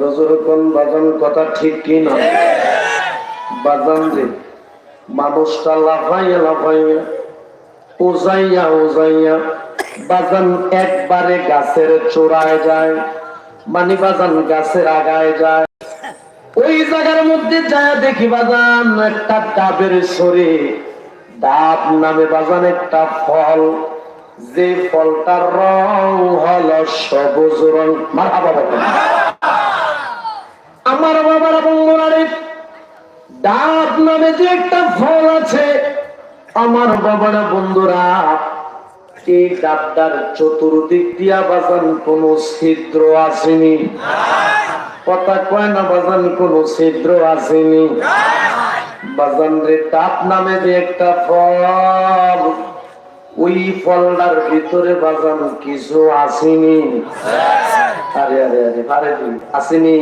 জোরে জোরে কোন বাজান কথা ঠিক কি না? বাজান রে মানুষটা লাফাইয়া লাফাইয়া ওজাইয়া ওজাইয়া বাজান একবারে গাছের চোরায় যায় মানে বাজান গাছের আগায় যায়। ওই জায়গার মধ্যে যায় দেখি বাজান একটা ডাবের সরে ডাব নামে বাজান একটা ফল। যে ফলটার রং হল সবুজ রং। মারা বাবা আমার বাবার বঙ্গনারে ডাব নামে যে একটা ফল আছে, আমার বাবারা বন্ধুরা এই ডাবটার চতুর্দিক দিয়া বাজান কোন ছিদ্র আসেনি? কথা কয় না বাজান কোন ছিদ্র আসেনি? বাজান রে ডাব নামে যে একটা ফল, ওই ফলটার ভিতরে বাজান কিছু আসেনি। আরে আরে আরে আরে আসেনি।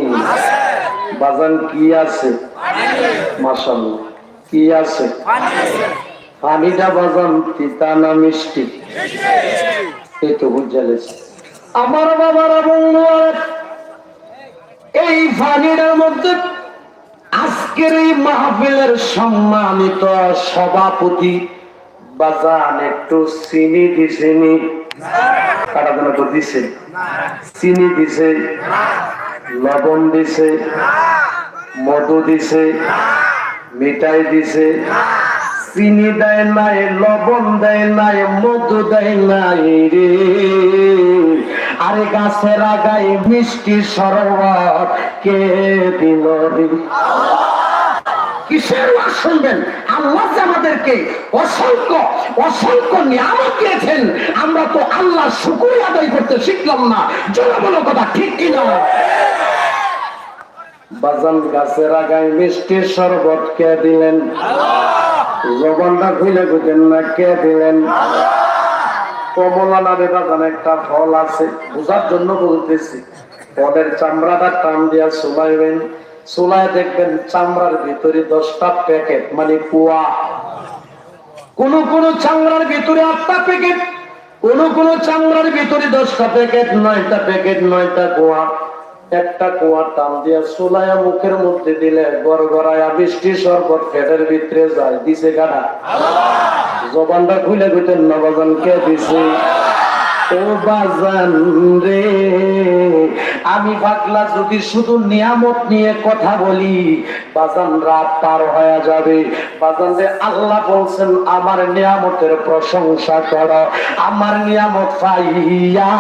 বাজান, কি আছে? মাসাল্লাহ কি আছে? পানিটা বাজান, তিতা না মিষ্টি? এই তো বুঝালেছে আমার বাবার বন্ধু এই পানিটার মধ্যে আজকের এই মাহফিলের সম্মানিত সভাপতি বাজান, একটু চিনি দিছেনি কাটা যেন তো দিছে? চিনি দিছে। লবণ দিছে, মধু দিছে, মিঠাই দিছে। চিনি দেয় নাই, লবণ দেয় নাই, মধু দেয় নাই রে। আরে গাছের আগায় মিষ্টি সরবত কে দিল কিসের শুনবেন? আল্লাহ আমাদেরকে অসংখ্য অসংখ্য নিয়ামত দিয়েছেন। আমরা তো আল্লাহ শুকুর আদায় করতে শিখলাম না। জনগণ কথা ঠিক কিনা? বাজান গাছের আগায় শরবত কে দিলেন? খুলে না কে দিলেন? কমলা নামে বাজান একটা ফল আছে, বোঝার জন্য বলতেছি। ফলের চামড়াটা টান দিয়া চুলাইবেন চুলায় দেখবেন চামড়ার ভিতরে দশটা প্যাকেট মানে কুয়া কোন কোন চামড়ার ভিতরে আটটা প্যাকেট কোন কোন চামড়ার ভিতরে দশটা প্যাকেট নয়টা প্যাকেট নয়টা কোয়া। একটা কুয়ার টান দিয়া সোলায়া মুখের মধ্যে দিলে গড়গড়ায়া বৃষ্টি শরবত পেটের ভিতরে যায় দিছে গাড়া জবানটা খুলে খুঁজে নবাজান কে দিছে? ও বাজান রে, আমি পাগলা যদি শুধু নিয়ামত নিয়ে কথা বলি, বাজান রাত পার হয়ে যাবে। বাজান যে আল্লাহ বলছেন, আমার নিয়ামতের প্রশংসা করো, আমার নিয়ামত পাইয়া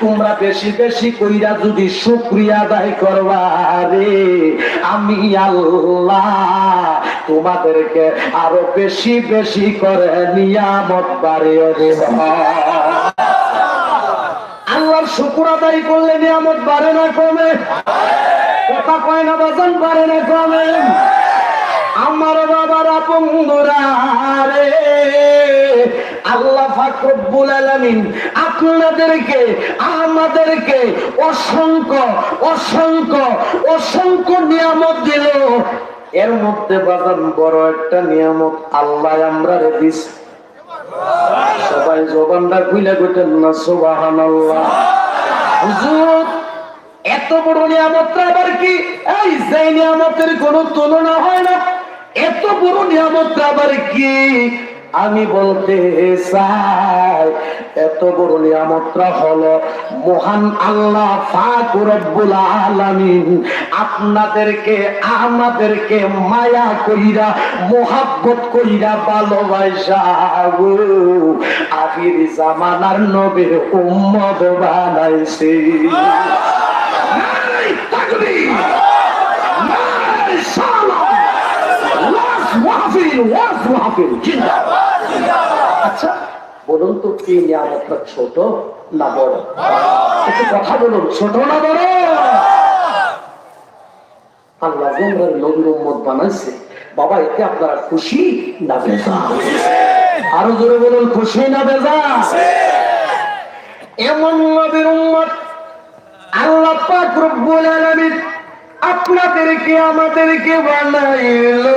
তোমরা বেশি বেশি কইরা যদি শুক্রিয়া আদায় করবা রে, আমি আল্লাহ তোমাদেরকে আরও বেশি বেশি করে নিয়ামত দেব। আল্লাহর শুকুর আদায় করলে নিয়ামত বাড়ে না কমে। কথা কয় না, বাজান বাড়ে না কমে। আমার বাবার বন্ধুরা রে ফাকরুল আলামিন আপনাদেরকে, আমাদেরকে অসংখ্য অসংখ্য অসংখ্য নিয়ামত দিল। এর মধ্যে বাজান বড় একটা নিয়ামত, আল্লাহ আমরা রে সবাই জবানটা খুলে গোটেন না সুবাহান হুজুর, এত বড় নিয়ামতটা আবার কি? এই যে নিয়ামতের কোনো তুলনা হয় না। এত বড় নিয়ামতটা আবার কি? আমি বলতে চাই এত বড় নিয়ামতটা হলো মহান আল্লাহ পাক রব্বুল আলামিন আপনাদেরকে আমাদেরকে মায়া কইরা মোহাব্বত কইরা ভালোবাসা গো। আখির জামানার নবীর উম্মত বানাইছে। তাকবীর! আচ্ছা বলুন তো, কি নিয়ামতটা ছোট না বড়? একটু কথা বলুন, ছোট না বড়? আল্লাহ নবীর উম্মত বানাইছে। বাবা, এতে আপনারা খুশি না বেজা? আরও জোরে বলুন, খুশি না বেজা? এমন নবীর উম্মত আল্লাহ পাক রব্বুল আলামিন আপনাদেরকে, আমাদেরকে বানাইলো।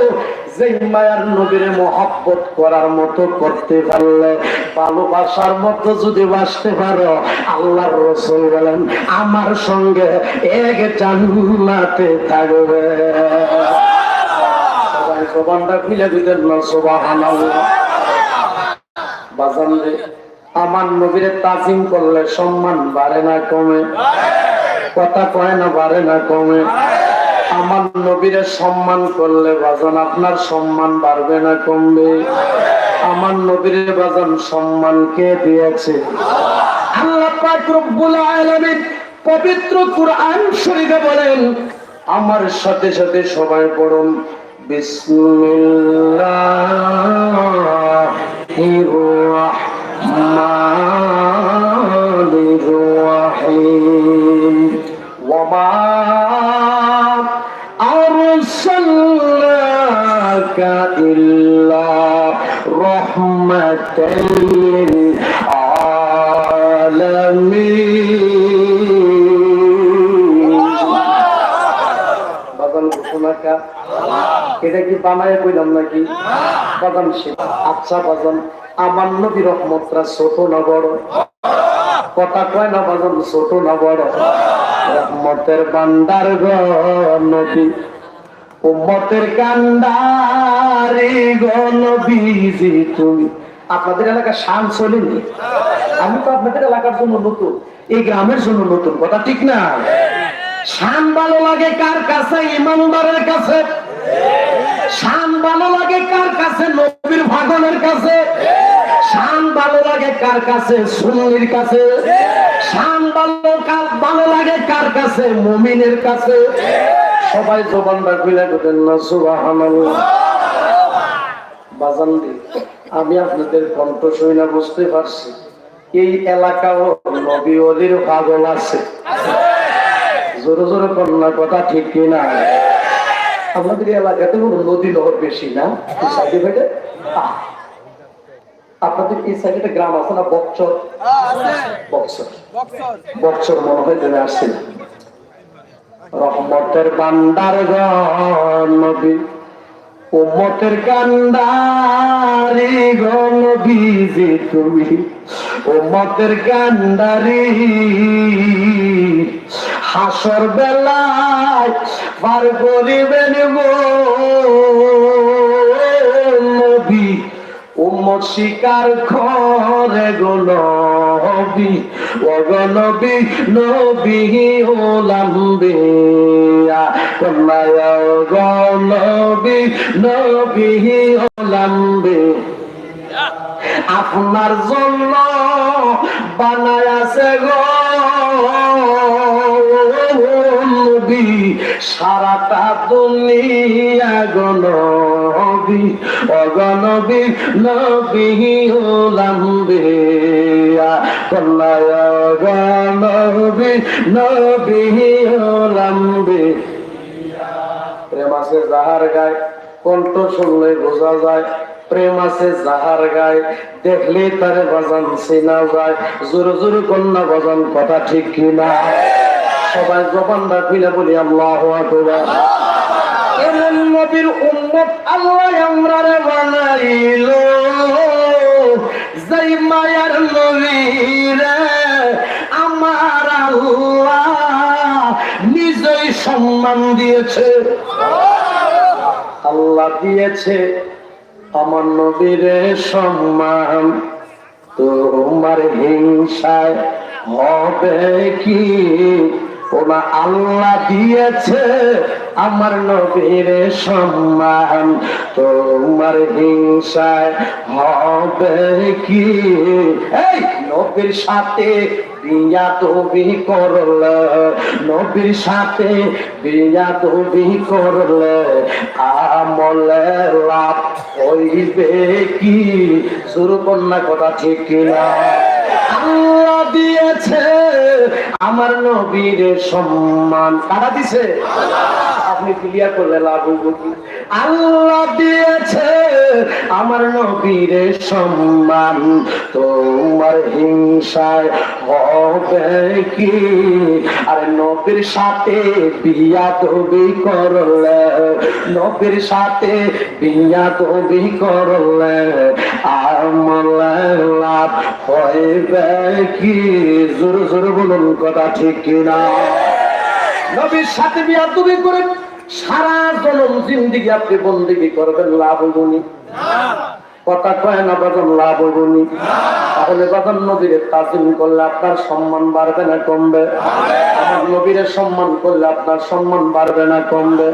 মায়ার করার মতো করতে পারলে, ভালোবাসার মতো যদি বাসতে পারো, আল্লাহর রসুল বলেন, আমার সঙ্গে এক জান্নাতে থাকবে। সবাই জবানটা খুলে দিতেন না বাজান আমার নবীরে তাজিম করলে সম্মান বাড়ে না কমে? কথা কয় না, বাড়ে না কমে? আমার নবীরে সম্মান করলে বাজান আপনার সম্মান বাড়বে না কমবে। আমার নবীরে বাজান সম্মান কে দিয়েছে? পবিত্র কুরআন শরীফে বলেন, আমার সাথে সাথে সবাই পড়ুন বিসমিল্লাহির রহমানির রহিম। ওমা আরসালনাকা রাহমাতাল লিল আলামিন ঘোষণাকা এটা কি বানায় কইলাম নাকি বাগান সে আচ্ছা বাগান আমার নবী রহমতরা ছোট না বড় কথা কয় না বাগান ছোট না বড় রহমতের বান্দার গ নবী। উম্মতের কান্দারে গো নবীজি তুমি। আপনাদের এলাকা শান চলেনি? আমি তো আপনাদের এলাকার জন্য নতুন, এই গ্রামের জন্য নতুন, কথা ঠিক না? শান ভালো লাগে কার কাছে? ইমানদারের কাছে। শান ভালো লাগে কার কাছে? নবীর ভাগনের কাছে। শান ভালো লাগে কার কাছে? সুন্নির কাছে। শান ভালো ভালো লাগে কার কাছে? মুমিনের কাছে। সবাই জবানটা খুলে দেবেন না, সুবহানাল্লাহ। বাজান আমি আপনাদের কণ্ঠ শুনে না বুঝতে পারছি। এই এলাকাও নবী অলির পাগল আছে। জোরে জোরে কন্যা কথা ঠিক কিনা? আমাদের এলাকাতে কোনো নদী নহর বেশি না? ফাইডে আপনাদের এই সাইডে গ্রাম আছে না বকচর বকচর বকচর মনে হয় তুমি আসছিল রহমতের বান্দার নবী, উম্মতের কান্দারি গণ বিজি তুমি, উম্মতের কান্দারি হাসর বেলায় পার করিবেন গো উম্মত শিকার করে গো নবী ও গো নবী নবী ওলাম বিয়া কন্যায় গো নবী নবী ওলাম বিয়া আপনার জন্য বানায় আছে গো নবী। সারাটা দুনিয়া গো নবী অগনবী নবী কন্যায় গনবী নবী প্রেম আছে যাহার কণ্ঠ শুনলে বোঝা যায়। প্রেম আছে যাহার গায়, দেখলে তারে বাজান চেনা যায়। জোর জোর কন্যা বাজান কথা ঠিক কিনা। সবাই জবান রাখিলে বলি, আল্লাহ আকবার। এমন নবীর উম্মত আল্লাহ আমরারে বানাইল। যাই মায়ার নবীরে, আমার আল্লাহ নিজেই সম্মান দিয়েছে। আল্লাহ দিয়েছে আমার নবীরে সম্মান। তোমার হিংসায় হবে কি? ওনা আল্লাহ দিয়েছে আমার নবীর সম্মান। তোমার হিংসায় হবে কি? এই নবীর সাথে বিয়া তুমি করলে, নবীর সাথে বিয়া তুমি করলে, আমলে লাভ হইবে কি? শুরু কন্যা কথা ঠিক কিনা? আল্লাহ দিয়েছে আমার নবীর সম্মান কারা দিছে? আপনি ক্লিয়ার করলে লাভ হইব কি? আল্লাহ দিয়েছে আমার নবীর সম্মান। তোমার হিংসায় হবে কি? আরে নবীর সাথে বিয়া দবি করলে, নবীর সাথে বিয়া দবি করলে আমার লাভ হইবে কি? জোর জোর বলুন, কথা ঠিক কিনা? নবীর সাথে বিয়া তুমি করে সারা জনম জিন্দিগি আপনি বন্দিগি করবেন লাভ হইবনি কথা কয় না বাজন লাভ হইবনি তাহলে বাজন নবীর তাজিম করলে আপনার সম্মান বাড়বে না কমবে। আমার নবীর সম্মান করলে আপনার সম্মান বাড়বে না কমবে।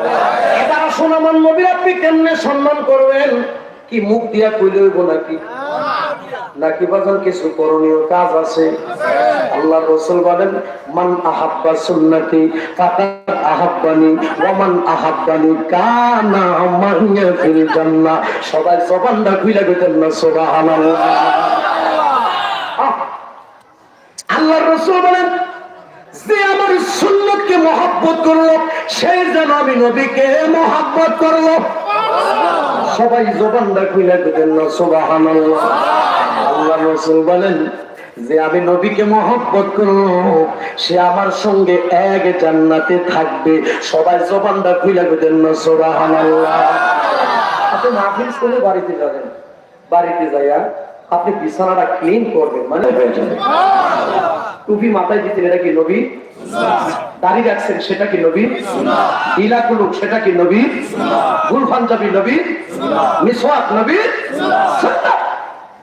এটা আসুন আমার নবীর, আপনি কেমনে সম্মান করবেন? কি মুখ দিয়া কইলে হইব নাকি? নাকি বাজান কিছু করণীয় কাজ আছে? আল্লাহ রসুল বলেন, মান আহাব্বা সুন্নতি ফাকাদ আহাব্বানি ওয়া মান আহাব্বানি কানা মাইয়া ফিল জান্নাহ। সবাই জবানটা খুইলা কইতেন না, সুবহানাল্লাহ। আল্লাহ রসুল বলেন, যে আমার সুন্নতকে মহাব্বত করল সেই যেন আমি নবীকে মহাব্বত করল। সবাই জবানটা খুলে দিবেন না, সুবহানাল্লাহ। আল্লাহ রাসূল বলেন যে আমি নবীকে মহব্বত করব, সে আমার সঙ্গে এক জান্নাতে থাকবে। সবাই জবানটা খুলে দিবেন না সুবহানাল্লাহ। আপনি বাড়িতে যাবেন। বাড়িতে যাইয়া আপনি বিছানাটা ক্লিন করবেন মানে টুপি মাথায় দিতেন, এটা কি নবী? দাড়ি রাখছেন, সেটা কি নবী? ইলা কুলুক সেটা কি নবী? ভুল পাঞ্জাবি নবী? মিসওয়াক নবী? সুন্নাহ।